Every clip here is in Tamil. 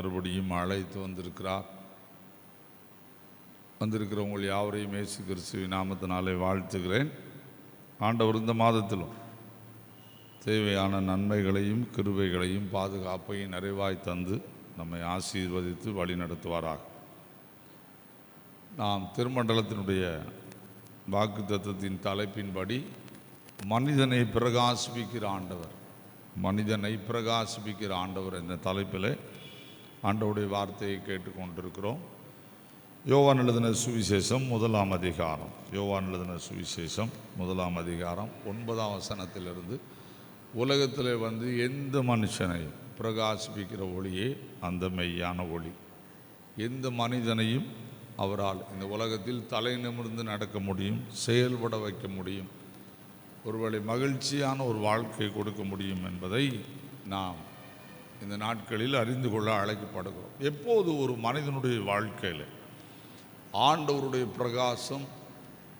மறுபடியும் அழைத்து வந்திருக்கிறார். வந்திருக்கிறவங்கள் யாவரையும் இயேசு கிறிஸ்துவின் நாமத்தினாலே வாழ்த்துகிறேன். ஆண்டவர் இந்த மாதத்திலும் தேவையான நன்மைகளையும் கிருபைகளையும் பாதுகாப்பையும் நிறைவாய் தந்து நம்மை ஆசீர்வதித்து வழி நடத்துவாராக நாம் திருமண்டலத்தினுடைய வாக்கு தத்துவத்தின் தலைப்பின்படி மனிதனை பிரகாசிப்பிக்கிற ஆண்டவர் மனிதனை பிரகாசிப்பிக்கிற ஆண்டவர் என்ற தலைப்பில் ஆண்டவுடைய வார்த்தையை கேட்டுக்கொண்டிருக்கிறோம். யோவான் எழுதின சுவிசேஷம் முதலாம் அதிகாரம். யோவான் எழுதின சுவிசேஷம் முதலாம் அதிகாரம் ஒன்பதாம் வசனத்திலிருந்து உலகத்தில் வந்து எந்த மனுஷனையும் பிரகாசிப்பிக்கிற ஒளியே அந்த மெய்யான ஒளி. எந்த மனிதனையும் அவரால் இந்த உலகத்தில் தலை நிமிர்ந்து நடக்க முடியும் செயல்பட வைக்க முடியும் ஒருவேளை மகிழ்ச்சியான ஒரு வாழ்க்கை கொடுக்க முடியும் என்பதை நாம் இந்த நாட்களில் அறிந்து கொள்ள அழைக்கப்படுகிறோம். எப்போது ஒரு மனிதனுடைய வாழ்க்கையில் ஆண்டவருடைய பிரகாசம்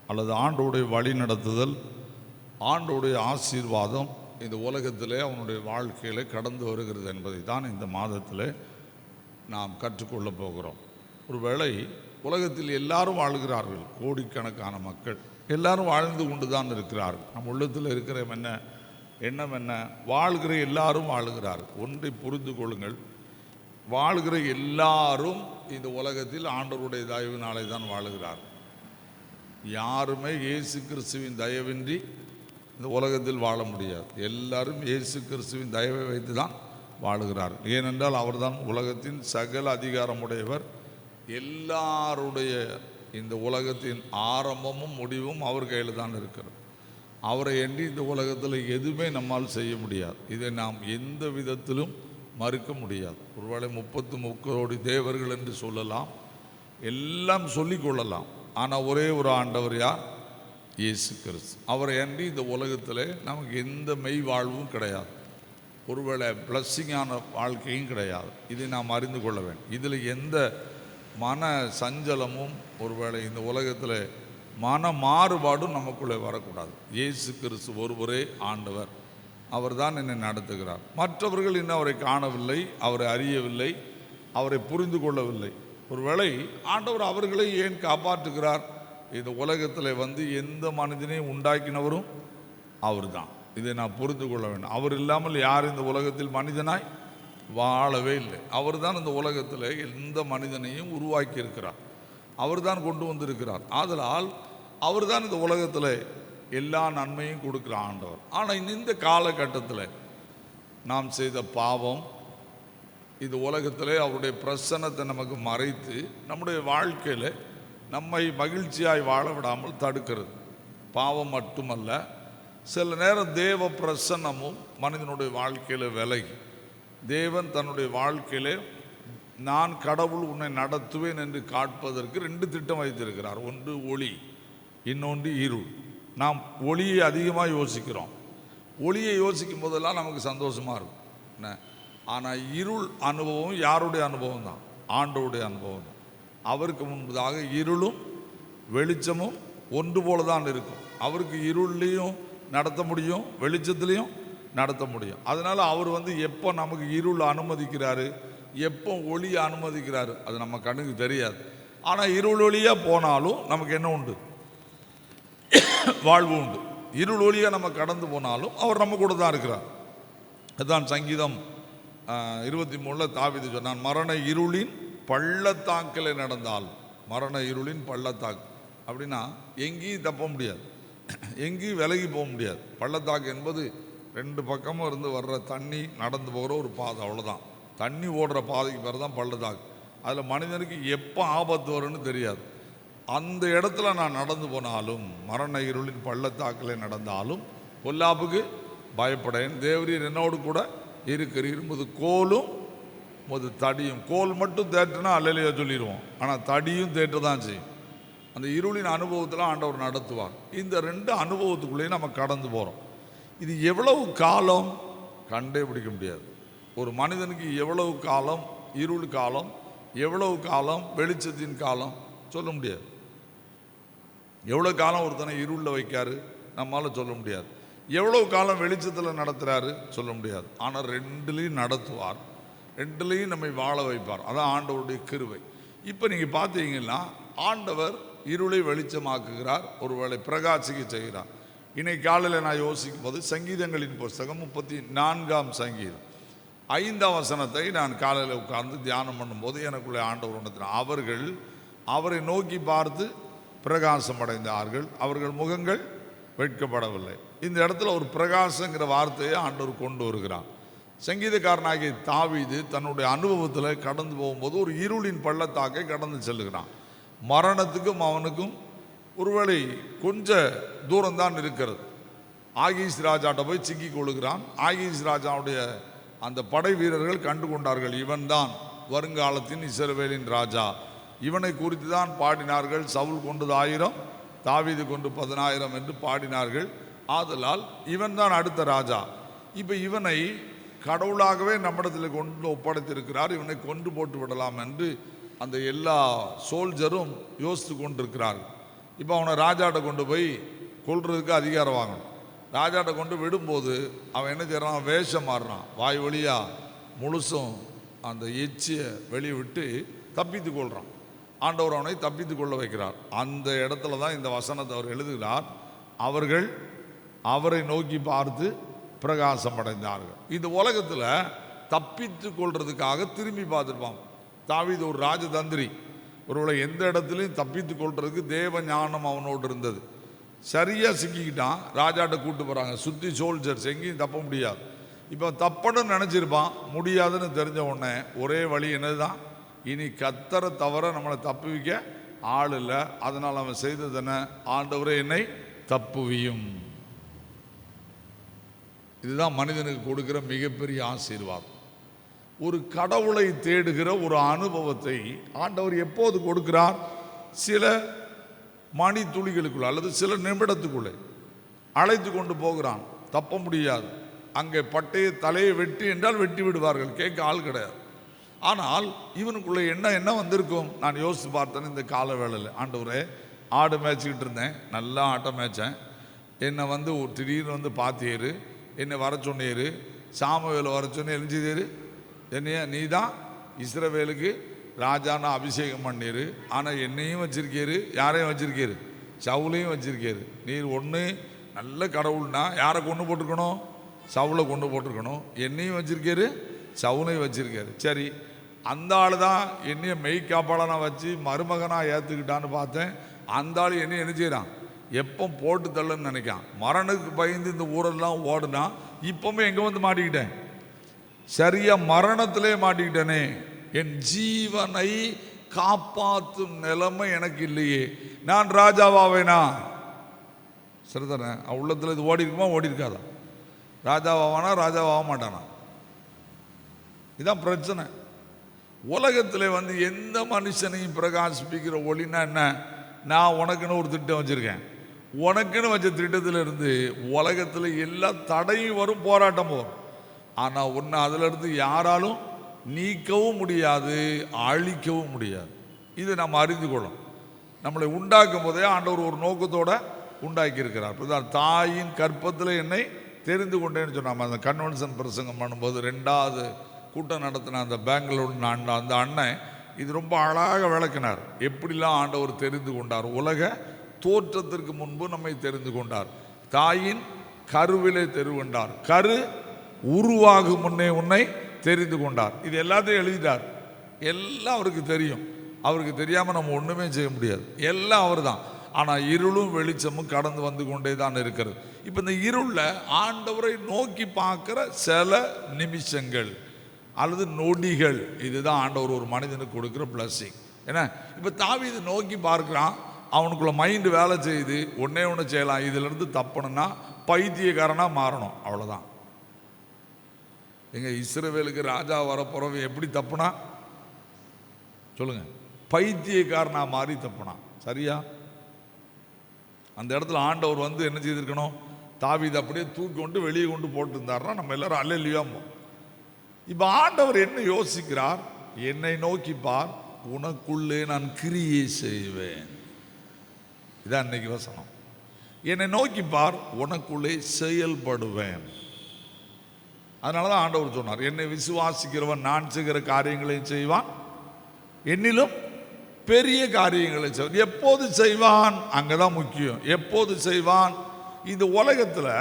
அல்லது ஆண்டவருடைய வழி நடத்துதல் ஆண்டோடைய ஆசீர்வாதம் இந்த உலகத்திலே அவனுடைய வாழ்க்கையில் கடந்து வருகிறது என்பதை தான் இந்த மாதத்தில் நாம் கற்றுக்கொள்ளப் போகிறோம். ஒருவேளை உலகத்தில் எல்லாரும் வாழ்கிறார்கள் கோடிக்கணக்கான மக்கள். எல்லாரும் வாழ்ந்து கொண்டு தான் இருக்கிறார்கள். நம் உள்ளத்தில் இருக்கிற என்ன? எண்ணம் என்ன வாழ்கிற எல்லாரும் வாழ்கிறார் ஒன்றை புரிந்து கொள்ளுங்கள். வாழ்கிற எல்லாரும் இந்த உலகத்தில் ஆண்டவருடைய தயவினாலே தான் வாழுகிறார் யாருமே இயேசு கிறிஸ்துவின் தயவின்றி இந்த உலகத்தில் வாழ முடியாது. எல்லாரும் இயேசு கிறிஸ்துவின் தயவை வைத்து தான் வாழுகிறார் ஏனென்றால் அவர்தான் உலகத்தின் சகல அதிகாரமுடையவர். எல்லாருடைய இந்த உலகத்தின் ஆரம்பமும் முடிவும் அவர் கையில் தான் இருக்கிறது. அவரை எண்ணி இந்த உலகத்தில் எதுவுமே நம்மால் செய்ய முடியாது. இதை நாம் எந்த விதத்திலும் மறுக்க முடியாது. ஒருவேளை முப்பத்து முக்கோடி தேவர்கள் என்று சொல்லலாம். எல்லாம் சொல்லிக்கொள்ளலாம் ஆனால் ஒரே ஒரு ஆண்டவர் யார்? இயேசு கிறிஸ்து. அவரை அன்றி இந்த உலகத்தில் நமக்கு எந்த மெய் வாழ்வும் கிடையாது. ஒருவேளை பிளஸ்ஸிங்கான வாழ்க்கையும் கிடையாது. இதை நாம் அறிந்து கொள்ள வேண்டும். இதில் எந்த மன சஞ்சலமும் ஒருவேளை இந்த உலகத்தில் மன மாறுபாடும் நமக்குள்ளே வரக்கூடாது. இயேசு கிறிஸ்து ஒருவரே ஆண்டவர். அவர் தான் என்னை நடத்துகிறார். மற்றவர்கள் இன்னும் அவரை காணவில்லை அவரை அறியவில்லை அவரை புரிந்து கொள்ளவில்லை. ஒருவேளை ஆண்டவர் அவர்களை ஏன் காப்பாற்றுகிறார்? இந்த உலகத்தில் வந்து எந்த மனிதனையும் உண்டாக்கினவரும் அவர் தான் இதை நான் புரிந்து கொள்ள வேண்டும். அவர் இல்லாமல் யார் இந்த உலகத்தில் மனிதனாய்? வாழவே இல்லை. அவர் தான் இந்த உலகத்தில் எந்த மனிதனையும் உருவாக்கியிருக்கிறார். அவர் அவர்தான் கொண்டு வந்திருக்கிறார். ஆதலால் அவர்தான் இந்த உலகத்தில் எல்லா நன்மையும் கொடுக்குற ஆண்டவர். ஆனால் இந்த காலகட்டத்தில் நாம் செய்த பாவம் இது உலகத்திலே அவருடைய பிரசன்னத்தை நமக்கு மறைத்து நம்முடைய வாழ்க்கையில் நம்மை மகிழ்ச்சியாய் வாழ விடாமல் தடுக்கிறது. பாவம் மட்டுமல்ல சில நேரம் தேவ பிரசன்னமும் மனிதனுடைய வாழ்க்கையில் விலகி தேவன் தன்னுடைய வாழ்க்கையிலே நான் கடவுள் உன்னை நடத்துவேன் என்று காட்பதற்கு ரெண்டு திட்டம் வைத்திருக்கிறார். ஒன்று ஒளி. இன்னொன்று இருள். நாம் ஒளியை அதிகமாக யோசிக்கிறோம். ஒளியை யோசிக்கும் போதெல்லாம் நமக்கு சந்தோஷமாக இருக்கும். என்ன? ஆனால் இருள் அனுபவம் யாருடைய அனுபவம் தான்? ஆண்டோடைய அனுபவம் தான். அவருக்கு முன்பதாக இருளும் வெளிச்சமும் ஒன்று போல தான் இருக்கும். அவருக்கு இருள்லேயும் நடத்த முடியும் வெளிச்சத்துலேயும் நடத்த முடியும். அதனால் அவர் வந்து எப்போ நமக்கு இருள் அனுமதிக்கிறாரு எப்போ ஒளி அனுமதிக்கிறாரு அது நம்ம கண்ணுக்கு தெரியாது. ஆனால் இருள் ஒளியாக போனாலும் நமக்கு என்ன உண்டு? வாழ்வு உண்டு. இருள் ஒளியாக நம்ம கடந்து போனாலும் அவர் நம்ம கூட தான் இருக்கிறார். அதுதான் சங்கீதம் இருபத்தி மூணில் தாவிது சொன்னான் மரண இருளின் பள்ளத்தாக்கில் நடந்தால் மரண இருளின் பள்ளத்தாக்கு. அப்படின்னா எங்கேயும் தப்ப முடியாது. எங்கேயும் விலகி போக முடியாது. பள்ளத்தாக்கு என்பது ரெண்டு பக்கமும் இருந்து வர்ற தண்ணி நடந்து போகிற ஒரு பாதை அவ்வளோதான் தண்ணி ஓடுற பாதைக்கு பேர் தான் பள்ளத்தாக்கு. அதில் மனிதனுக்கு எப்போ ஆபத்து வரும்னு தெரியாது. அந்த இடத்துல நான் நடந்து போனாலும் மரண இருளின் பள்ளத்தாக்கில் நடந்தாலும் பொல்லாப்புக்கு பயப்படேன். தேவரீர் என்னோடு கூட இருக்கிறீர் முது கோலும் முது தடியும். கோல் மட்டும் தேற்றுனா அல்லையா சொல்லிடுவோம். ஆனால் தடியும் தேற்று தான் செய்யும். அந்த இருளின் அனுபவத்தில் ஆண்டவர் நடத்துவார். இந்த ரெண்டு அனுபவத்துக்குள்ளேயே நம்ம கடந்து போகிறோம் இது எவ்வளவு காலம்? கண்டே பிடிக்க முடியாது. ஒரு மனிதனுக்கு எவ்வளவு காலம்? இருள் காலம்? எவ்வளவு காலம்? வெளிச்சத்தின் காலம்? சொல்ல முடியாது. எவ்வளோ காலம் ஒருத்தனை இருளில் வைக்காரு? நம்மால் சொல்ல முடியாது. எவ்வளோ காலம் வெளிச்சத்தில் நடத்துகிறாரு சொல்ல முடியாது. ஆனால் ரெண்டுலேயும் நடத்துவார். ரெண்டுலேயும் நம்மை வாழ வைப்பார். அதான் ஆண்டவருடைய கிருவை இப்போ நீங்கள் பார்த்தீங்கன்னா ஆண்டவர் இருளை வெளிச்சமாக்குகிறார். ஒருவேளை பிரகாசிக்க செய்கிறார். இன்னைக்கு காலையில் நான் யோசிக்கும் போது சங்கீதங்களின் புஸ்தகம் முப்பத்தி நான்காம் சங்கீதம். ஐந்தாம் வசனத்தை நான் காலையில் உட்கார்ந்து தியானம் பண்ணும்போது எனக்குள்ளே ஆண்டவர் உணர்த்தினார். அவர்கள் அவரை நோக்கி பார்த்து பிரகாசம் அடைந்தார்கள் அவர்கள் முகங்கள் வெட்கப்படவில்லை. இந்த இடத்துல ஒரு பிரகாசங்கிற வார்த்தையை ஆண்டவர் கொண்டு வருகிறார். சங்கீதக்காரனாகிய தாவிது தன்னுடைய அனுபவத்தில் கடந்து போகும்போது ஒரு இருளின் பள்ளத்தாக்கை கடந்து செல்லுகிறான். மரணத்துக்கும் அவனுக்கும் ஒருவேளை கொஞ்ச தூரம்தான் இருக்கிறது. ஆகீஸ் ராஜாட்ட போய் சிக்கி கொள்ளுகிறான். ஆகீஸ் ராஜாவுடைய அந்த படை வீரர்கள் கண்டு கொண்டார்கள் இவன்தான் வருங்காலத்தின் இசரவேலின் ராஜா. இவனை குறித்து தான் பாடினார்கள். சவுல் கொண்டது ஆயிரம் தாவீது கொண்டு பதினாயிரம் என்று பாடினார்கள். ஆதலால் இவன்தான் அடுத்த ராஜா. இப்போ இவனை கடவுளாகவே நம்மிடத்தில் கொண்டு ஒப்படைத்திருக்கிறார். இவனை கொண்டு போட்டு விடலாம் என்று அந்த எல்லா சோல்ஜரும் யோசித்து கொண்டிருக்கிறார்கள். இப்போ அவனை ராஜாட்ட கொண்டு போய் கொள்றதுக்கு அதிகாரம் வாங்கணும். ராஜாட்ட கொண்டு விடும்போது அவன் என்ன செய்கிறான் வேஷம் மாறுறான். வாய் வழியாக முழுசும் அந்த எச்சியை வெளியே விட்டு தப்பித்து கொள்கிறான் ஆண்டவர் அவனை தப்பித்து கொள்ள வைக்கிறார். அந்த இடத்துல தான் இந்த வசனத்தை அவர் எழுதுகிறார். அவர்கள் அவரை நோக்கி பார்த்து பிரகாசம் அடைந்தார்கள் இந்த உலகத்தில் தப்பித்து கொள்றதுக்காக திரும்பி பார்த்துருப்பான். தாவீது ஒரு ராஜதந்திரி. ஒருவளை எந்த இடத்துலையும் தப்பித்து கொள்றதுக்கு தேவ ஞானம் அவனோடு இருந்தது. சரியாக சிக்கிக்கிட்டான். ராஜாட்ட கூட்டு போகிறாங்க சுற்றி சோல்ஜர்ஸ் எங்கேயும் தப்ப முடியாது. இப்போ தப்பணும்னு நினச்சிருப்பான். முடியாதுன்னு தெரிஞ்ச உடனே ஒரே வழி என்னதுதான்? இனி கத்தரை தவிர நம்மளை தப்புவிக்க ஆள் இல்லை. அதனால் அவன் செய்ததென ஆண்டவரே என்னை தப்புவியும். இதுதான் மனிதனுக்கு கொடுக்கிற மிகப்பெரிய ஆசீர்வாதம். ஒரு கடவுளை தேடுகிற ஒரு அனுபவத்தை ஆண்டவர் எப்போது கொடுக்கிறார்? சில மணி துளிகளுக்குள்ள அல்லது சில நிமிடத்துக்குள்ளே அழைத்து கொண்டு போகிறான். தப்ப முடியாது. அங்கே பட்டையை தலையை வெட்டி என்றால் வெட்டி விடுவார்கள். கேட்க ஆள் கிடையாது. ஆனால் இவனுக்குள்ள என்ன என்ன வந்திருக்கும்? நான் யோசித்து பார்த்தேன் இந்த கால வேளையில். ஆண்டவரே ஆடு மேய்ச்சிக்கிட்டு இருந்தேன். நல்லா ஆட்டம் மேய்ச்சேன். என்னை வந்து ஒரு திடீர்னு வந்து பார்த்தேரு என்னை வர சொன்னேரு. சாமவேல வர சொன்னே எரிஞ்சுதேரு என்னையா நீ தான் இஸ்ரவேலுக்கு ராஜானா அபிஷேகம் பண்ணிரு. ஆனால் என்னையும் வச்சிருக்கீரு யாரையும் வச்சிருக்கீரு? சவுலையும் வச்சிருக்கீரு. நீர் ஒன்று நல்ல கடவுள்னா யாரை கொண்டு போட்டிருக்கணும்? சவுளை கொண்டு போட்டிருக்கணும். என்னையும் வச்சிருக்காரு சவுளையும் வச்சிருக்காரு. சரி அந்த ஆள் தான் என்னைய மெய் காப்பாளனா வச்சு மருமகனாக ஏற்றுக்கிட்டான்னு பார்த்தேன். அந்த ஆள் என்னைய என்ன செய்கிறான் எப்போ போட்டு தள்ளுன்னு நினைக்கான். மரணத்துக்கு பயந்து இந்த ஊரெல்லாம் ஓடுனா இப்பவுமே எங்கே வந்து மாட்டிக்கிட்டேன்? சரியா மரணத்திலே மாட்டிக்கிட்டேனே. என் ஜீவனை காப்பாற்றும் நிலைமை எனக்கு இல்லையே. நான் ராஜாவாவேனா? சரிதானே உள்ளத்தில் இது ஓடி இருக்குமா? ஓடி இருக்காதா? ராஜாவாவானா? ராஜாவாக மாட்டானா? இதுதான் பிரச்சனை. உலகத்தில் வந்து எந்த மனுஷனையும் பிரகாசிப்பிக்கிற ஒளினா என்ன? நான் உனக்குன்னு ஒரு திட்டம் வச்சுருக்கேன். உனக்குன்னு வச்ச திட்டத்தில் இருந்து உலகத்தில் எல்லா தடையும் வரும் போராட்டம் வரும். ஆனால் ஒன்று அதிலிருந்து யாராலும் நீக்கவும் முடியாது அழிக்கவும் முடியாது. இதை நம்ம அறிந்து கொள்ளும் நம்மளை உண்டாக்கும் போதே ஆண்டவர் ஒரு நோக்கத்தோடு உண்டாக்கியிருக்கிறார். இப்போ தாயின் கற்பத்தில் என்னை தெரிந்து கொண்டேன்னு சொன்னாம அந்த கன்வென்ஷன் பிரசங்கம் பண்ணும்போது ரெண்டாவது கூட்டம் நடத்தின அந்த பெங்களூர் ஆண்ட அந்த அண்ணன் இது ரொம்ப அழகாக விளக்கினார். எப்படிலாம் ஆண்டவர் தெரிந்து கொண்டார். உலக தோற்றத்திற்கு முன்பு நம்மை தெரிந்து கொண்டார். தாயின் கருவிலே தெருவென்றார் கரு உருவாகும் முன்னே உன்னை தெரிந்து கொண்டார். இது எல்லாத்தையும் எழுதிட்டார். எல்லாம் அவருக்கு தெரியும். அவருக்கு தெரியாமல் நம்ம ஒன்றுமே செய்ய முடியாது. எல்லாம் அவர் தான் ஆனால் இருளும் வெளிச்சமும் கடந்து வந்து கொண்டே தான் இருக்கிறது. இப்போ இந்த இருளில் ஆண்டவரை நோக்கி பார்க்குற சில நிமிஷங்கள். அல்லது நொடிகள். இதுதான் ஆண்டவர் ஒரு மனிதனுக்கு கொடுக்குற பிளஸ்ஸிங் ஏன்னா இப்போ தாவி இதை நோக்கி பார்க்குறான் அவனுக்குள்ள மைண்டு வேலை செய்யுது ஒன்றே ஒன்று செய்யலாம் இதிலிருந்து தப்பணும்னா பைத்தியக்காரனாக மாறணும் அவ்வளோதான் எங்கள் இஸ்ரவேலுக்கு ராஜா வரப்போகிறவ எப்படி தப்புனா? சொல்லுங்கள் பைத்தியக்காரனா மாறி தப்புனா. சரியா? அந்த இடத்துல ஆண்டவர் வந்து என்ன செய்திருக்கணும்? இதை அப்படியே தூக்கி கொண்டு வெளியே கொண்டு போட்டிருந்தாருன்னா நம்ம எல்லாரும் அல்லையா இப்போ ஆண்டவர் என்ன யோசிக்கிறார்? என்னை நோக்கி பார் உனக்குள்ளே நான் கிரியை செய்வேன். இதான் இன்னைக்கு வசனம். என்னை நோக்கி பார் உனக்குள்ளே செயல்படுவேன். அதனால தான் ஆண்டவர் சொன்னார் என்னை விசுவாசிக்கிறவன் நான் செய்கிற காரியங்களையும் செய்வான். என்னிலும் பெரிய காரியங்களை செய்வான். எப்போது செய்வான்? அங்கே தான் முக்கியம். எப்போது செய்வான்? இந்த உலகத்தில்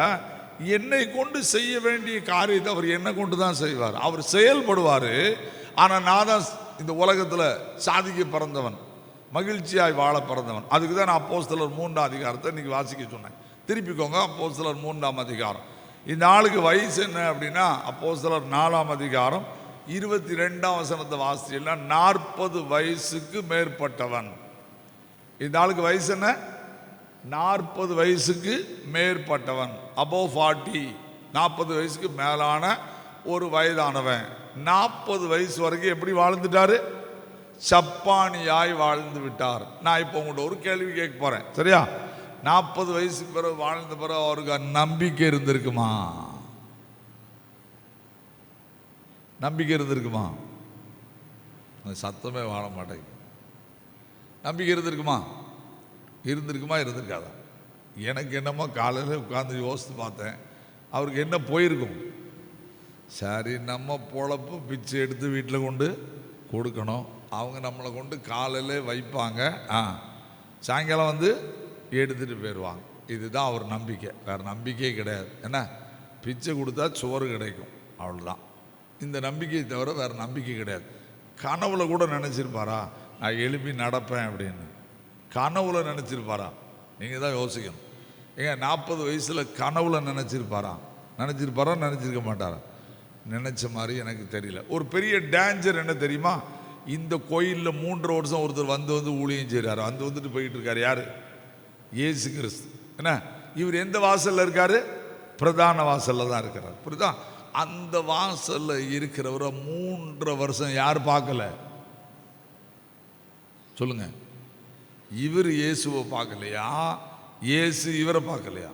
என்னை கொண்டு செய்ய வேண்டிய காரியத்தை அவர் என்னை கொண்டு தான் செய்வார். அவர் செயல்படுவார். ஆனால் நான் தான் இந்த உலகத்தில் சாதிக்க பிறந்தவன். மகிழ்ச்சியாய் வாழ பிறந்தவன். அதுக்கு தான் நான் அப்போஸ்தலர் மூன்றாம் அதிகாரத்தை இன்றைக்கி வாசிக்க சொன்னேன். திருப்பிக்கோங்க அப்போஸ்தலர் மூன்றாம் அதிகாரம். இந்த ஆளுக்கு வயசு என்ன அப்படின்னா அப்போஸ்தலர் நாலாம் அதிகாரம் இருபத்தி ரெண்டாம் வசனத்தை வாசிச்சீங்கன்னா நாற்பது வயசுக்கு மேற்பட்டவன். இந்த ஆளுக்கு வயசு என்ன? நாற்பது வயசுக்கு மேற்பட்டவன். அபோவ் ஃபார்ட்டி நாற்பது வயசுக்கு மேலான ஒரு வயதானவன். நாற்பது வயசு வரைக்கும் எப்படி வாழ்ந்துட்டாரு? சப்பானியாய் வாழ்ந்து விட்டார். நான் இப்போ உங்கள்கிட்ட ஒரு கேள்வி கேட்க போகிறேன் சரியா? நாற்பது வயசுக்கு பிறகு வாழ்ந்த பிறகு அவருக்கு நம்பிக்கை இருந்திருக்குமா? நம்பிக்கை இருந்திருக்குமா? சத்தமே வாழ மாட்டேங்குது. நம்பிக்கை இருந்திருக்குமா? இருந்திருக்குமா? இருந்திருக்காதா? எனக்கு என்னமோ காலையில் உட்காந்து யோசித்து பார்த்தேன். அவருக்கு என்ன போயிருக்கும்? சரி நம்ம பொழப்பு பிச்சை எடுத்து வீட்டில் கொண்டு கொடுக்கணும். அவங்க நம்மளை கொண்டு காலையில் வைப்பாங்க. ஆ சாயங்காலம் வந்து எடுத்துகிட்டு போயிடுவாங்க. இதுதான் அவர் நம்பிக்கை. வேறு நம்பிக்கையே கிடையாது. என்ன? பிச்சை கொடுத்தா சோறு கிடைக்கும். அவ்வளோதான் இந்த நம்பிக்கையை தவிர வேறு நம்பிக்கை கிடையாது. கனவுல கூட நினச்சிருப்பாரா? நான் எழுப்பி நடப்பேன் அப்படின்னு. கனவுல நினச்சிருப்பாரா? நீங்கள் தான் யோசிக்கணும். ஏங்க நாற்பது வயசில் கனவுல நினச்சிருப்பாரா நினச்சிருப்பாரா நினச்சிருக்க மாட்டாரா நினச்ச மாதிரி எனக்கு தெரியல. ஒரு பெரிய டேஞ்சர் என்ன தெரியுமா? இந்த கோயிலில் மூன்றரை வருஷம் ஒருத்தர் வந்து வந்து ஊழியம் செய்கிறாரு வந்து வந்துட்டு போயிட்டு இருக்காரு யார்? ஏசு கிறிஸ்து. என்ன? இவர் எந்த வாசலில் இருக்கார்? பிரதான வாசலில் தான் இருக்கிறார். புரியுதா? அந்த வாசலில் இருக்கிறவரை மூன்றரை வருஷம் யார் பார்க்கல? சொல்லுங்கள் இவர் இயேசுவை பார்க்கலையா? இயேசு இவரை பார்க்கலையா?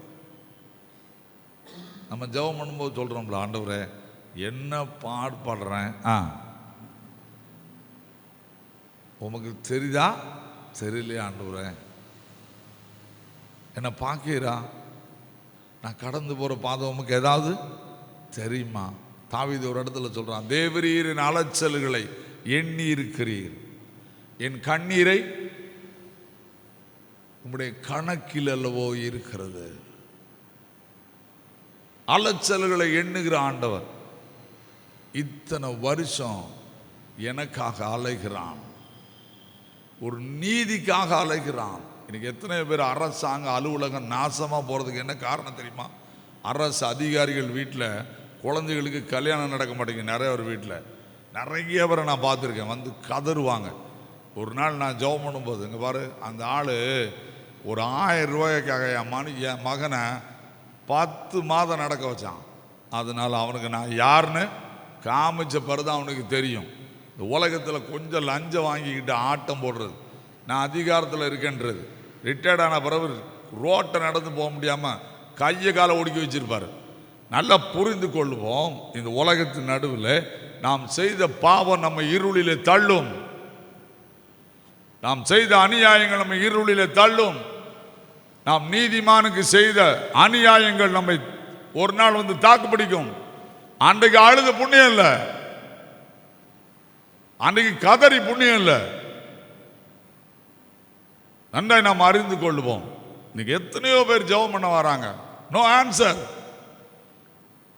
நம்ம ஜெபம் பண்ணும்போது சொல்கிறோம்ல ஆண்டவரே என்ன பாடுபடுறேன் ஆ. உமக்கு தெரியுதா? தெரியலையா ஆண்டவரே? என்னை பார்க்கிறா நான் கடந்து போகிற பாதை உமக்கு ஏதாவது தெரியுமா? தாவீது ஒரு இடத்துல சொல்கிறான் தேவரீரின் அலைச்சல்களை எண்ணி இருக்கிறீர். என் கண்ணீரை உம்முடைய கணக்கில் அல்லவோ இருக்கிறது. அலைச்சல்களை எண்ணுகிற ஆண்டவர் இத்தனை வருஷம் எனக்காக அலைகிறான். ஒரு நீதிக்காக அலைகிறான். இன்னைக்கு எத்தனை பேர் அரசாங்க அலுவலகம் நாசமாக போகிறதுக்கு என்ன காரணம் தெரியுமா? அரசு அதிகாரிகள் வீட்டில் குழந்தைகளுக்கு கல்யாணம் நடக்க மாட்டேங்குது நிறைய ஒரு வீட்டில் நிறைய பேரை நான் பார்த்துருக்கேன். வந்து கதறுவாங்க. ஒரு நாள் நான் ஜெபம் பண்ணும்போது இங்கே பாரு அந்த ஆள் ஒரு ஆயிரம் ரூபாய்க்காக என் மனு என் மகனை பத்து மாதம் நடக்க வச்சான். அதனால் அவனுக்கு நான் யாருன்னு காமிச்ச பிறகு அவனுக்கு தெரியும். இந்த உலகத்தில் கொஞ்சம் லஞ்சம் வாங்கிக்கிட்டு ஆட்டம் போடுறது நான் அதிகாரத்தில் இருக்கேன்றது. ரிட்டையர்ட் ஆன பிறகு ரோட்டை நடந்து போக முடியாமல் கையை காலை ஒடுக்கி வச்சிருப்பார். நல்லா புரிந்து கொள்வோம் இந்த உலகத்தின் நடுவில் நாம் செய்த பாவம் நம்ம இருளிலே தள்ளும். நாம் செய்த அநியாயங்கள் நம்ம இருளிலே தள்ளும். நாம் நீதிமானுக்கு செய்த அநியாயங்கள் நம்மை ஒரு நாள் வந்து தாக்கு பிடிக்கும். அன்றைக்கு அழுத புண்ணியம் இல்லை. அன்றைக்கு கதறி புண்ணியம் இல்லை. நன்றாய் நாம் அறிந்து கொள்வோம் இன்னைக்கு எத்தனையோ பேர் ஜெபம் பண்ண வராங்க. நோ ஆன்சர்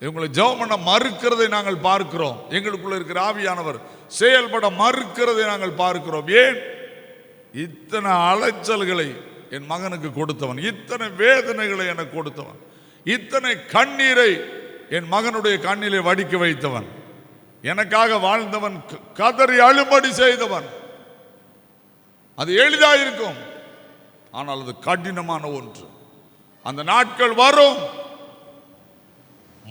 இவங்களை ஜெபம் பண்ண மறுக்கிறதை நாங்கள் பார்க்கிறோம். எங்களுக்குள்ள இருக்கிற ஆவியானவர் செயல்பட மறுக்கிறதை நாங்கள் பார்க்கிறோம். ஏன்? இத்தனை அலைச்சல்களை என் மகனுக்கு கொடுத்தவன். இத்தனை வேதனைகளை எனக்கு கொடுத்தவன். இத்தனை கண்ணீரை என் மகனுடைய கண்ணிலே வடிக்க வைத்தவன். எனக்காக வாழ்ந்தவன் க- கதறி அழும்படி செய்தவன். அது எளிதாயிருக்கும். ஆனால் அது கடினமான ஒன்று. அந்த நாட்கள் வரும்.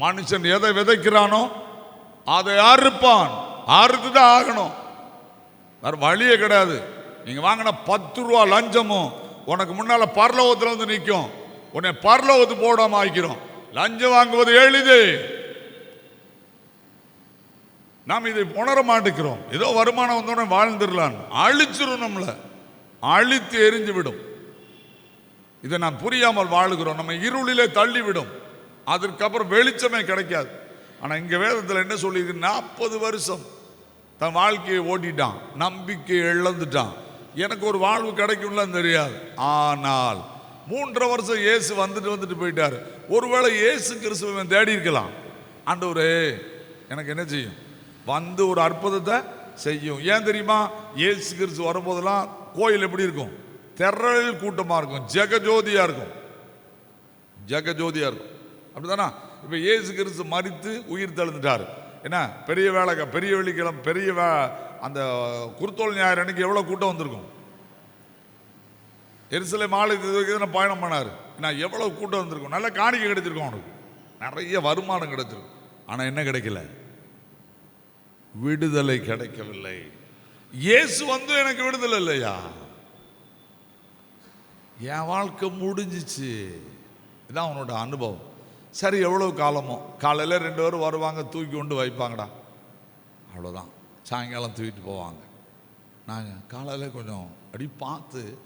மனுஷன் எதை விதைக்கிறானோ அதை அறுப்பான். அறுத்து தான் ஆகணும். வேற வழியே கிடையாது. நீங்கள் வாங்கின பத்து ரூபா லஞ்சமும் உனக்கு முன்னால பரலோகத்தில் வந்து நிற்கும் உன்னை பரலோகத்து போடாம ஆக்கிறோம் லஞ்சம் வாங்குவது எளிது. நாம் இதை உணர மாட்டேங்கிறோம். ஏதோ வருமானம் வந்தோடனே வாழ்ந்துடலாம். அழிச்சிரும் நம்மளை. அழித்து எரிஞ்சு விடும் இதை நாம் புரியாமல் வாழுகிறோம். நம்ம இருளிலே தள்ளிவிடும். அதற்கப்புறம் வெளிச்சமே கிடைக்காது. ஆனால் இங்கே வேதத்தில் என்ன சொல்லியிருக்கு? நாற்பது வருஷம் தன் வாழ்க்கையை ஓட்டிட்டான். நம்பிக்கை இழந்துட்டான். எனக்கு ஒரு வாழ்வு கிடைக்கும்லாம் தெரியாது. ஆனால் மூன்றரை வருஷம் இயேசு வந்துட்டு வந்துட்டு போயிட்டார். ஒருவேளை இயேசு கிறிஸ்துவன் தேடி இருக்கலாம். ஆண்டவரே எனக்கு என்ன செய்யும்? வந்து ஒரு அற்புதத்தை செய்யும். ஏன் தெரியுமா? இயேசு கிறிஸ்து வரும்போதெல்லாம் கோயில் எப்படி இருக்கும்? தெரல் கூட்டமாக இருக்கும். ஜெகஜோதியாக இருக்கும். ஜெகஜோதியாக இருக்கும். அப்படிதானா இப்போ இயேசு கிறிஸ்து மறித்து உயிர் தெழுந்துட்டார். என்ன? பெரிய வேலை பெரிய வெள்ளிக்கிழமை பெரிய வே அந்த குருத்தோல் ஞாயிறு அன்னைக்கு எவ்வளோ கூட்டம் வந்திருக்கும்? எரிசலை மாலை பயணம் பண்ணார்? நான் எவ்வளோ கூட்டம் வந்திருக்கும்? நல்ல காணிக்கை கிடைச்சிருக்கும் அவனுக்கு. நிறைய வருமானம் கிடைச்சிருக்கும் ஆனால் என்ன கிடைக்கல? விடுதலை கிடைக்கவில்லை. இயேசு வந்து எனக்கு விடுதலை இல்லையா? என் வாழ்க்கை முடிஞ்சிச்சு. இதான் அவனோட அனுபவம். சரி எவ்வளோ காலமோ? காலையில் ரெண்டு பேரும் வருவாங்க தூக்கி கொண்டு வைப்பாங்கடா. அவ்வளோதான் சாயங்காலம் தூக்கிட்டு போவாங்க. நாங்கள் காலையில் கொஞ்சம் அப்படி பார்த்து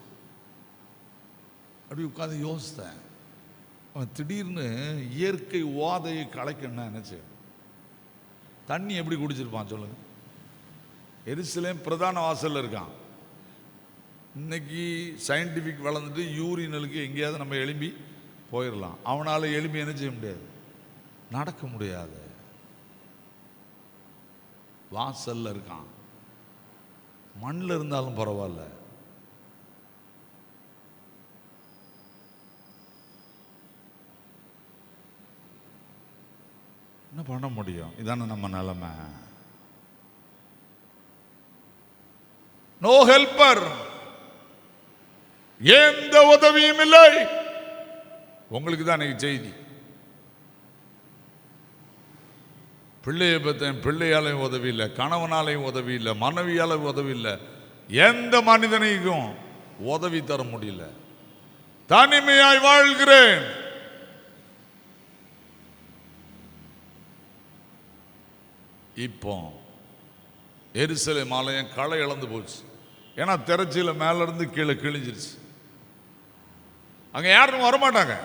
அப்படி உட்காந்து யோசித்தேன். அவன் திடீர்னு இயற்கை ஓதையை கலைக்கணும்னா என்ன தண்ணி எப்படி குடிச்சிருப்பான் சொல்லுங்க. எரிசிலேம் பிரதான வாசல்ல இருக்கான். இன்னைக்கு சயின்டிஃபிக் வளர்ந்துட்டு யூரினலுக்கு எங்கேயாவது நம்ம எழும்பி போயிடலாம் அவனால் எலும்பி என்ன செய்ய முடியாது? நடக்க முடியாது. வாசல்ல இருக்கான். மண்ணில் இருந்தாலும் பரவாயில்ல. என்ன பண்ண முடியும்? இதானே நம்ம நிலைமை. நோ ஹெல்பர் எந்த உதவியும் இல்லை. உங்களுக்கு தான் செய்தி. பிள்ளையை பத்தேன் பிள்ளையாலையும் உதவி இல்லை கணவனாலையும் உதவி இல்லை மனைவியாலையும் உதவி இல்லை எந்த மனிதனைக்கும் உதவி தர முடியல. தனிமையாய் வாழ்கிறேன். இப்போ எரிசலை மாலையம் களை இழந்து போச்சு. ஏன்னா திரைச்சியில மேலேருந்து கீழே கிழிஞ்சிருச்சு. அங்கே யாரும் வரமாட்டாங்க.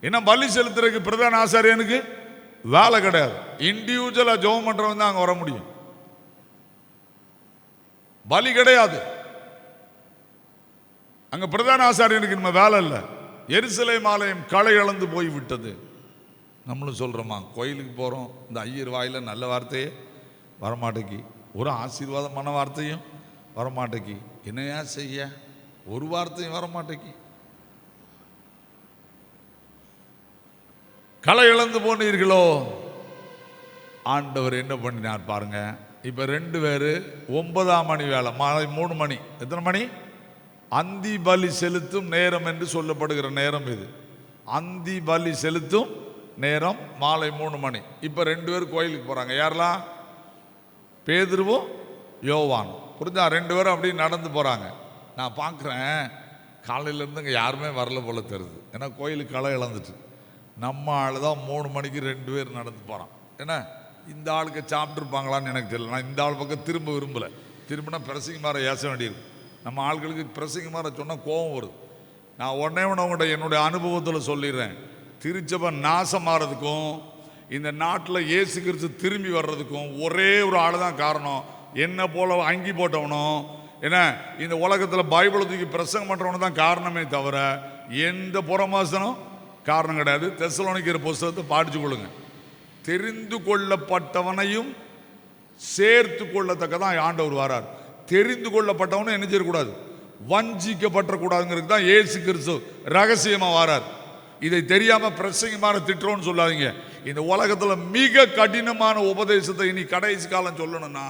என்ன பலி செலுத்துறதுக்கு பிரதான ஆசாரியனுக்கு வேலை கிடையாது. இண்டிவிஜுவலா ஜெபம் பண்றவன் தான் அங்க வர முடியும். பலி கிடையாது. அங்க பிரதான ஆசாரியனுக்கு நம்ம வேலை இல்லை. எரிசலை மாலயம் களை இழந்து போய் விட்டது. நம்மளும் சொல்கிறோமா கோயிலுக்கு போகிறோம் இந்த ஐயர் வாயில் நல்ல வார்த்தையே. வரமாட்டேக்கி. ஒரு ஆசீர்வாதமான வார்த்தையும் வரமாட்டேக்கி. என்னையா செய்ய? ஒரு வார்த்தையும் வரமாட்டேக்கி. களை இழந்து போனீர்களோ? ஆண்டவர் என்ன பண்ணினார் பாருங்க. இப்போ ரெண்டு பேர் ஒன்பதாம் மணி வேலை மாலை மூணு மணி. எத்தனை மணி? அந்தி பலி செலுத்தும் நேரம் என்று சொல்லப்படுகிற நேரம் இது. அந்தி பலி செலுத்தும் நேரம் மாலை மூணு மணி. இப்போ ரெண்டு பேர் கோயிலுக்கு போகிறாங்க யாரெல்லாம்? பேதுருவும் யோவான் புரிஞ்சா? ரெண்டு பேரும் அப்படியே நடந்து போகிறாங்க நான் பார்க்குறேன் காலையிலேருந்து இங்கே யாருமே வரல போல தெரியுது. ஏன்னா கோயிலுக்கு களை இழந்துட்டு. நம்ம ஆள் தான் மூணு மணிக்கு ரெண்டு பேர் நடந்து போகிறான் என்ன? இந்த ஆளுக்கு சாப்பிட்ருப்பாங்களான்னு எனக்கு தெரியல. நான் இந்த ஆள் பக்கம் திரும்ப விரும்பலை. திரும்பினா பிரசிங்க மாற ஏச வேண்டியிருக்கு. நம்ம ஆட்களுக்கு பிரசிங்க மாற சொன்னால் கோபம் வருது. நான் உடனே ஒன்று என்னுடைய அனுபவத்தில் சொல்லிடுறேன். திருச்சபை நாசமாகிறதுக்கும் இந்த நாட்டில் ஏசு கிறிஸ்து திரும்பி வர்றதுக்கும் ஒரே ஒரு ஆள் தான் காரணம். என்ன போல அங்கி போட்டவனும் என்ன? இந்த உலகத்தில் பைபிளை தூக்கி பிரசங்கம் பண்ணுறவனு தான் காரணமே தவிர எந்த புறமாசனம் காரணம் கிடையாது. தெசலோனிக்கிற புஸ்தகத்தை பாடிச்சு கொள்ளுங்க. தெரிந்து கொள்ளப்பட்டவனையும் சேர்த்து கொள்ளத்தக்கதான் ஆண்டவர் வரார். தெரிந்து கொள்ளப்பட்டவனும் என்ன செய்யக்கூடாது? வஞ்சிக்கப்பட்டக்கூடாதுங்கிறது தான் ஏசு கிறிஸ்து ரகசியமாக வரார். இதை தெரியாமல் பிரசங்கமான திட்டுறோன்னு சொல்லாதீங்க. இந்த உலகத்தில் மிக கடினமான உபதேசத்தை இனி கடைசி காலம் சொல்லணும்னா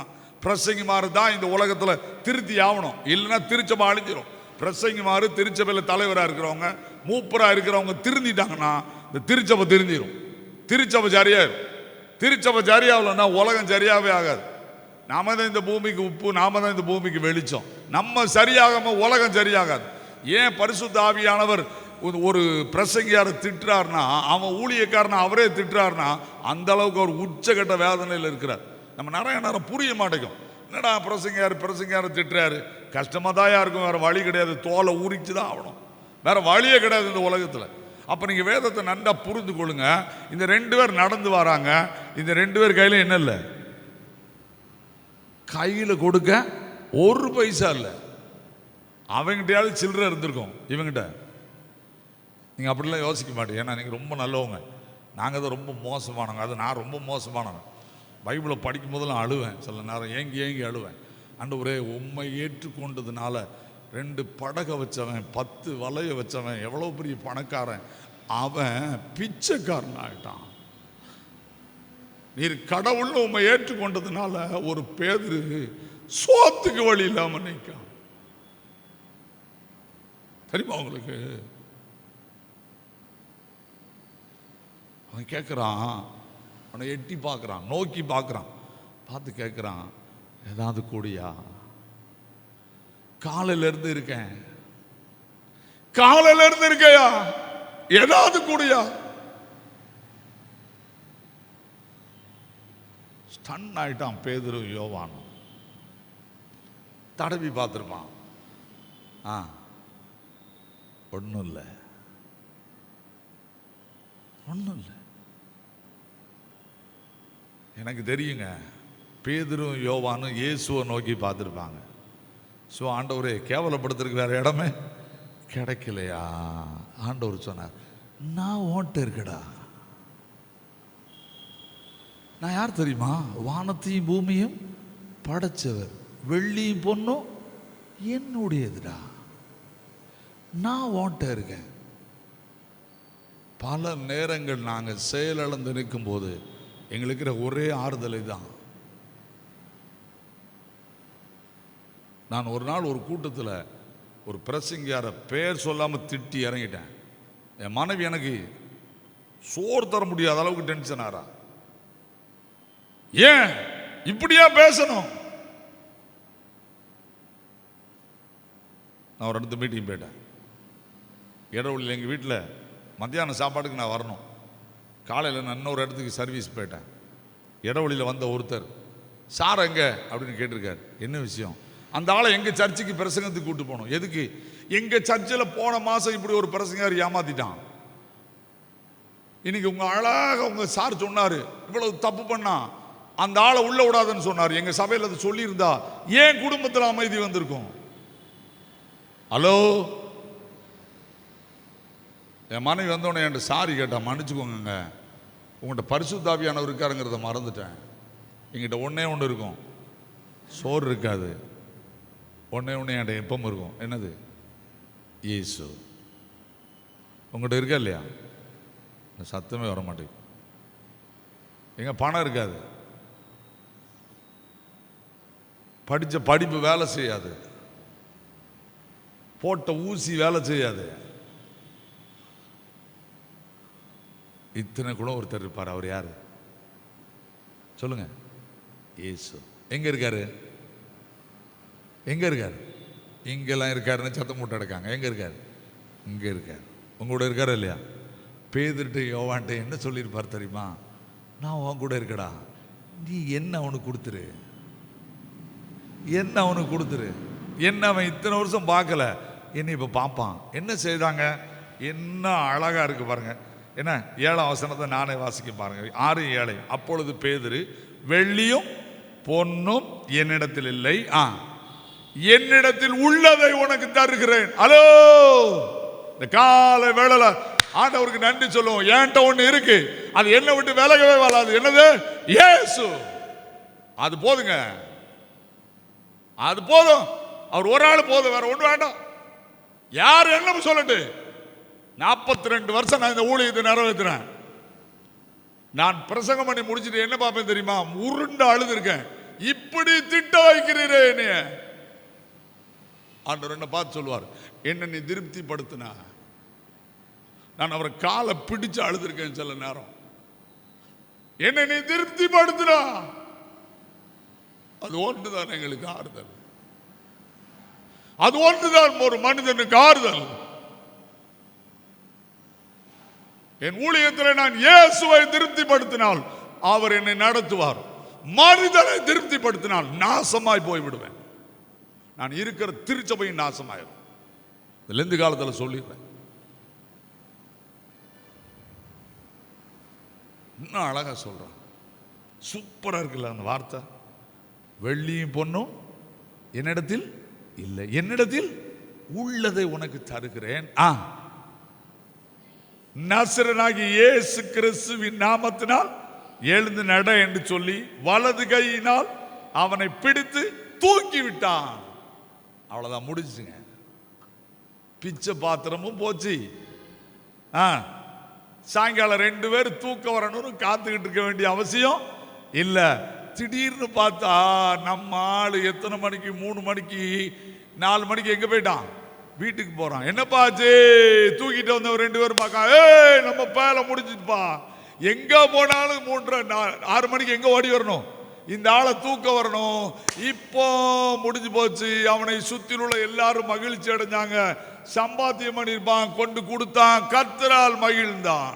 பிரசங்கிமாறு தான் இந்த உலகத்தில் திருத்தி ஆகணும் இல்லைன்னா திருச்சமாக அழிஞ்சிடும் பிரசங்கிமாறு திருச்சபையில் தலைவராக இருக்கிறவங்க மூப்பராக இருக்கிறவங்க திருந்திட்டாங்கன்னா இந்த திருச்சபை திருந்திடும் திருச்சபை சரியாயிரும் திருச்சபை சரியாகலன்னா உலகம் சரியாகவே ஆகாது. நாம தான் இந்த பூமிக்கு உப்பு நாம தான் இந்த பூமிக்கு வெளிச்சம். நம்ம சரியாகாம உலகம் சரியாகாது. ஏன் பரிசுத்த ஆவியானவர் ஒரு- ஒரு பிரசங்கியாரை திட்டுறாருன்னா அவன் ஊழியக்காரனை அவரே திட்டுறாருன்னா அந்த அளவுக்கு அவர் உச்சகட்ட வேதனையில் இருக்கிறார். நம்ம நிறைய நேரம் புரிய மாட்டேங்கும் என்னடா பிரசங்கியார் பிரசங்கியார் திட்டுறாரு? கஷ்டமாக தான் இருக்கும் வேறு வழி கிடையாது. தோலை ஊறிச்சு தான் ஆகணும். வேறு வழியே கிடையாது இந்த உலகத்தில். அப்போ நீங்கள் வேதத்தை நன்றா புரிந்து கொள்ளுங்க. இந்த ரெண்டு பேர் நடந்து வராங்க. இந்த ரெண்டு பேர் கையில் என்ன இல்லை? கையில் கொடுக்க ஒரு பைசா இல்லை. அவங்ககிட்டயாவது சில்லறை இருந்திருக்கும் இவங்கிட்ட. நீங்கள் அப்படிலாம் யோசிக்க மாட்டீங்க. ஏன்னா நீங்கள் ரொம்ப நல்லவங்க. நாங்கள் தான் ரொம்ப மோசமானவங்க. அது நான் ரொம்ப மோசமானவன். பைபிளை படிக்கும் போதெல்லாம் அழுவேன். சில நேரம் ஏங்கி ஏங்கி அழுவேன். ஆண்டவரே உண்மை ஏற்றுக்கொண்டதுனால ரெண்டு படகை வச்சவன் பத்து வலைய வச்சவன் எவ்வளோ பெரிய பணக்காரன் அவன் பிச்சைக்காரன் ஆகிட்டான் நீர் கடவுள்னு உண்மை ஏற்றுக்கொண்டதுனால ஒரு பேதரு சோத்துக்கு வழி இல்லாமல் நிற்கான். தெரியுமா உங்களுக்கு? அவன் கேட்குறான் அவனை எட்டி பார்க்குறான் நோக்கி பார்க்குறான் பார்த்து கேட்குறான் ஏதாவது கூடியா? காலையில இருந்து இருக்கேன். காலையில இருந்து இருக்கையா? ஏதாவது கூடியா? ஸ்டன் ஆயிட்டான் பேதுரு யோவான். தடவி பார்த்துருப்பான். ஆ. ஒன்றும் இல்லை. ஒன்றும் இல்லை. எனக்கு தெரியுங்க. பேதரும் யோவானும் இயேசுவை நோக்கி பார்த்துருப்பாங்க. ஸோ ஆண்டவரே கேவலப்படுத்துறதுக்கு வேறு இடமே கிடைக்கலையா? ஆண்டவர் சொன்னார் நான் ஓட்ட இருக்கடா. நான் யார் தெரியுமா? வானத்தையும் பூமியும் படைச்சவர். வெள்ளியும் பொண்ணும் என்னுடையதுடா. நான் ஓட்ட இருக்கேன். பல நேரங்கள் நாங்கள் செயலிழந்து நிற்கும்போது எங்களுக்கு ஒரே ஆறுதலை தான் நான் ஒரு நாள் ஒரு கூட்டத்தில் ஒரு பிரசங்கியாரை பேர் சொல்லாமல் திட்டி இறங்கிட்டேன். என் மனைவி எனக்கு சோறு தர முடியாத அளவுக்கு டென்ஷன் ஆறா. ஏன்? இப்படியா பேசணும்? நான் ஒரு இடத்து மீட்டிங் போயிட்டேன். இடவழியில் எங்கள் வீட்டில் மத்தியானம் சாப்பாட்டுக்கு நான் வரணும். காலையில் நான் இன்னொரு இடத்துக்கு சர்வீஸ் போயிட்டேன். இடவழியில் வந்த ஒருத்தர் சார் எங்கே? அப்படின்னு கேட்டிருக்காரு. என்ன விஷயம்? அந்த ஆளை எங்கள் சர்ச்சுக்கு பிரசங்கத்துக்கு கூட்டு போகணும் எதுக்கு? எங்கள் சர்ச்சில் போன மாதம் இப்படி ஒரு பிரசங்கார் ஏமாத்திட்டான். இன்னைக்கு உங்கள் அழகாக உங்கள் சார் சொன்னார் இவ்வளவு தப்பு பண்ணா அந்த ஆளை உள்ள விடாதுன்னு சொன்னார். எங்கள் சபையில் அது சொல்லியிருந்தா ஏன் குடும்பத்தில் அமைதி வந்திருக்கும்? ஹலோ? என் மனைவி வந்தோடனே என்கிட்ட சாரி கேட்டா மன்னிச்சுக்கோங்க உங்கள்கிட்ட பரிசுத்தாவியானவர் இருக்காருங்கிறத மறந்துட்டேன். எங்கிட்ட ஒன்றே ஒன்று இருக்கும். சோறு இருக்காது. உடனே ஒன்று என்கிட்ட எப்பவும் இருக்கும் என்னது? இயேசு உங்கள்கிட்ட இருக்கா இல்லையா? சத்தமே வர மாட்டேங்குது எங்கே பணம் இருக்காது. படித்த படிப்பு வேலை செய்யாது. போட்ட ஊசி வேலை செய்யாது. இத்தனை கூட ஒருத்தர் இருப்பார். அவர் யார்? சொல்லுங்க. இயேசு எங்கே இருக்காரு? எங்கே இருக்கார்? இங்கெல்லாம் இருக்காருன்னு சத்தம் போட்டு எடுக்காங்க எங்கே இருக்கார்? இங்கே இருக்கார். உங்க கூட இல்லையா? பேதுட்டு யோவான்ட்டு என்ன சொல்லியிருப்பார் தெரியுமா? நான் உன் கூட இருக்கடா. நீ என்ன அவனுக்கு கொடுத்துரு? என்ன அவனுக்கு கொடுத்துரு? என்ன அவன் இத்தனை வருஷம் பார்க்கல? என்ன இப்போ பார்ப்பான். என்ன செய்தாங்க என்ன அழகாக இருக்குது பாருங்கள் என்ன? ஏழாம் வசனத்தை நானே வாசிக்க பாருங்கள் ஆறு ஏழை. அப்பொழுது பேதிரு வெள்ளியும் பொன்னும் என்னிடத்தில் இல்லை. ஆ. என்னிடத்தில் உள்ளதை உனக்கு தருகிறேன். ஹலோ இந்த காலை வேளையில ஆண்டவருக்கு நன்றி சொல்லுவோம். என்கிட்ட ஒண்ணு இருக்கு? அது என்ன விட்டு விலகவே வராது. என்னது? ஏசு அது போதுங்க. அது போதும். அவர் ஒரு ஆள் போதும். வேற ஒன்று வேண்டாம். யார் என்ன சொல்லட்டு? நாற்பத்தி ரெண்டு வருஷம் நான் இந்த ஊழியத்தை நிறைவேற்றுறேன். நான் பிரசங்கம் பண்ணி முடிச்சுட்டு என்ன பார்ப்பேன் தெரியுமா? உருண்டு அழுது இருக்கேன் இப்படி திட்ட வைக்கிறீரே என்னைய. ஆண்டவர் என்ன பார்த்து சொல்லுவார்? என்ன நீ திருப்திப்படுத்தினா? நான் அவரை காலை பிடிச்சு அழுதுருக்கேன் சில நேரம். என்ன நீ திருப்திப்படுத்தினா? அது ஒன்றுதான் எங்களுக்கு ஆறுதல். அது ஒன்றுதான் ஒரு மனிதனுக்கு ஆறுதல். என் ஊழியத்தில் நான் இயேசுவை திருப்திப்படுத்தினால் அவர் என்னை நடத்துவார். மனிதனை திருப்திப்படுத்தினால் நாசமாய் போய்விடுவேன். நான் இருக்கிற திருச்சபையும் நாசமாயிரும். இந்த லெந்து காலத்தில் சொல்லிடுறேன். இன்னும் அழகா சொல்றான். சூப்பரா இருக்குல்ல அந்த வார்த்தை? வெள்ளியும் பொண்ணும் என்னிடத்தில் இல்லை. என்னிடத்தில் உள்ளதை உனக்கு தருகிறேன். ஆ. நசரனாகி இயேசு கிறிஸ்துவின் நாமத்தினால் எழுந்து நட என்று சொல்லி வலது கையினால் அவனை பிடித்து தூக்கி விட்டான். அவ்வளோதான் முடிச்சுங்க பிச்சை பாத்திரமும் போச்சு. ஆ சாயங்காலம் ரெண்டு பேர் தூக்க வரணும்னு காத்துக்கிட்டு இருக்க வேண்டிய அவசியம் இல்லை. திடீர்னு பார்த்தா நம்ம ஆள் எத்தனை மணிக்கு மூணு மணிக்கு நாலு மணிக்கு எங்கே போயிட்டான்? வீட்டுக்கு போகிறான் என்னப்பா ஆச்சு? தூக்கிட்டு வந்தவன் ரெண்டு பேரும் பார்க்க ஏய் நம்ம பேல முடிஞ்சுப்பா எங்கே போனாலும் மூன்றரை நா- ஆறு மணிக்கு எங்கே ஓடி வரணும்? இந்த ஆளை தூக்க வரணும். இப்போ முடிஞ்சு போச்சு. அவனை சுற்றிலுள்ள எல்லாரும் மகிழ்ச்சி அடைஞ்சாங்க. சம்பாத்தியம் பண்ணியிருப்பான் கொண்டு கொடுத்தான். கர்த்தரால் மகிழ்ந்தான்.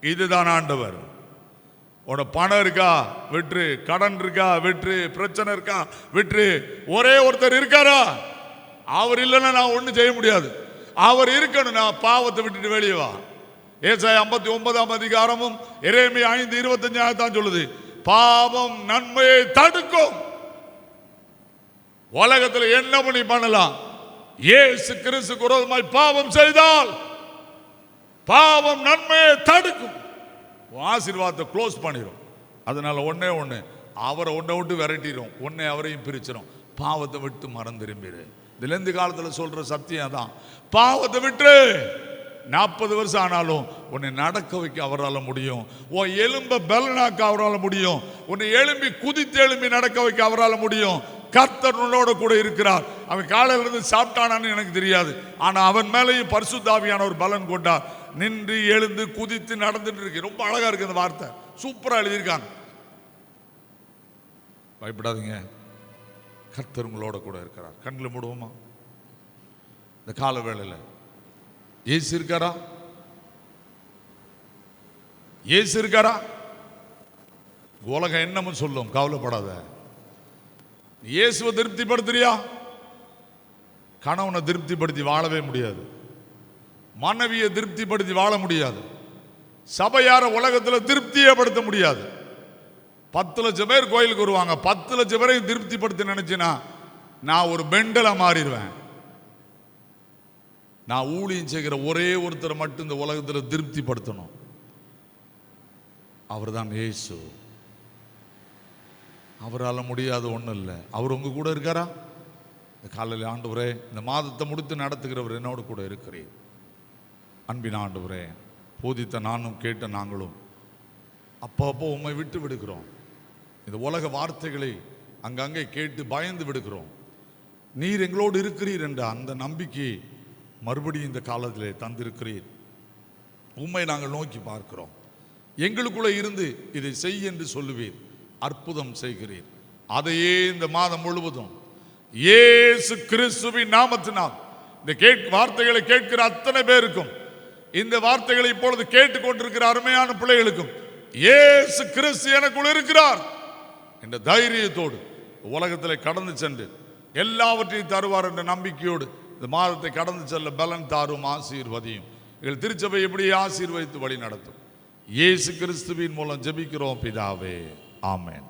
இதுதான் ஆண்டவர். உன பணம் இருக்கா? விற்று கடன் இருக்கா? விற்று பிரச்சனை இருக்கா? விற்று ஒரே ஒருத்தர் இருக்காரா? அவர் இல்லைன்னா நான் ஒன்றும் செய்ய முடியாது. அவர் இருக்கணும். நான் பாவத்தை விட்டுட்டு வெளியே வா. ஏசாய் ஐம்பத்தி ஒன்பதாம் அதிகாரமும் எரேமி ஐந்து இருபத்தஞ்சு தான் சொல்லுது. பாவம் நன்மையை தடுக்கும். உலகத்தில் என்ன பண்ணி பண்ணலாம்? ஏசு கிறிஸ்து குரோதமாய் பாவம் செய்தால் பாவம் நன்மையை தடுக்கும். ஆசீர்வாதத்தை க்ளோஸ் பண்ணிடும் அதனால ஒன்னே ஒன்று அவரை ஒன்றை விட்டு விரட்டிடும் ஒன்னே அவரையும் பிரிச்சிடும் பாவத்தை விட்டு மறந்திரும்பிடு இதுலேருந்து காலத்தில் சொல்கிற சத்தியம் தான் பாவத்தை விட்டு நாற்பது வருஷம் ஆனாலும் உன்னை நடக்க வைக்க அவரால் முடியும். உன் எலும்பை பலனாக்க அவரால் முடியும். உன்னை எலும்பி குதித்து எலும்பி நடக்க வைக்க அவரால் முடியும். கர்த்தர் உன்னோட கூட இருக்கிறார். அவன் காலையில இருந்து சாப்பிட்டானான்னு எனக்கு தெரியாது. ஆனால் அவன் மேலேயும் பரிசுத்தாவியான ஒரு பலன் கொண்டார். நின்று எழுந்து குதித்து நடந்துட்டு இருக்கு. ரொம்ப அழகா இருக்கு அந்த வார்த்தை. சூப்பராக எழுதியிருக்காங்க. பயப்படாதீங்க. கர்த்தர் உங்களோட கூட இருக்கிறார். கண்ணில் மூடுவோமா? இந்த கால வேளையில் ஏசு இருக்காரா? ஏசு இருக்காரா? உலகம் என்னமும் சொல்லும் கவலைப்படாத. இயேசுவை திருப்திப்படுத்துறியா? கணவனை திருப்திப்படுத்தி வாழவே முடியாது. மனைவியை திருப்திப்படுத்தி வாழ முடியாது. சபையார உலகத்தில் திருப்தியப்படுத்த முடியாது. பத்து லட்சம் பேர் கோயிலுக்கு வருவாங்க. பத்து லட்சம் பேரையும் திருப்திப்படுத்த நினைச்சினா நான் ஒரு பெண்டலை மாறிடுவேன். நான் ஊழியம் செய்கிற ஒரே ஒருத்தரை மட்டும் இந்த உலகத்தில் திருப்திப்படுத்தணும். அவர்தான் ஏசு அவரால் முடியாத ஒன்றும் இல்லை. அவர் உங்கள் கூட இருக்காரா? இந்த காலையில் ஆண்டவரே இந்த மாதத்தை முடித்து நடத்துகிறவர் என்னோடு கூட இருக்கிறேன் அன்பின் ஆண்டவரே போதித்த நானும் கேட்ட நாங்களும் அப்பப்போ உண்மை விட்டு விடுகிறோம். இந்த உலக வார்த்தைகளை அங்கங்கே கேட்டு பயந்து விடுகிறோம். நீர் எங்களோடு இருக்கிறீர் என்ற அந்த நம்பிக்கை மறுபடியும் இந்த காலத்தில் தந்திருக்கிறீர். உண்மை நாங்கள் நோக்கி பார்க்கிறோம். எங்களுக்குள்ளே இருந்து இதை செய் என்று சொல்லுவீர். அற்புதம் செய்கிறீர். அதையே இந்த மாதம் முழுவதும் ஏசு கிறிஸ்துவின் நாமத்தினால் இந்த கேட் வார்த்தைகளை கேட்கிற அத்தனை பேருக்கும் இந்த வார்த்தைகளை இப்பொழுது கேட்டுக்கொண்டிருக்கிற அருமையான பிள்ளைகளுக்கும் ஏசு கிறிஸ்து எனக்குள் இருக்கிறார் என்ற தைரியத்தோடு உலகத்தில் கடந்து சென்று எல்லாவற்றையும் தருவார் என்ற நம்பிக்கையோடு இந்த மாதத்தை கடந்து செல்ல பலன் தாரும் ஆசீர்வதியும். எங்கள் திருச்சபை எப்படி ஆசீர்வதித்து வழி நடத்தும் இயேசு கிறிஸ்துவின் மூலம் ஜெபிக்கிறோம் பிதாவே. ஆமேன்.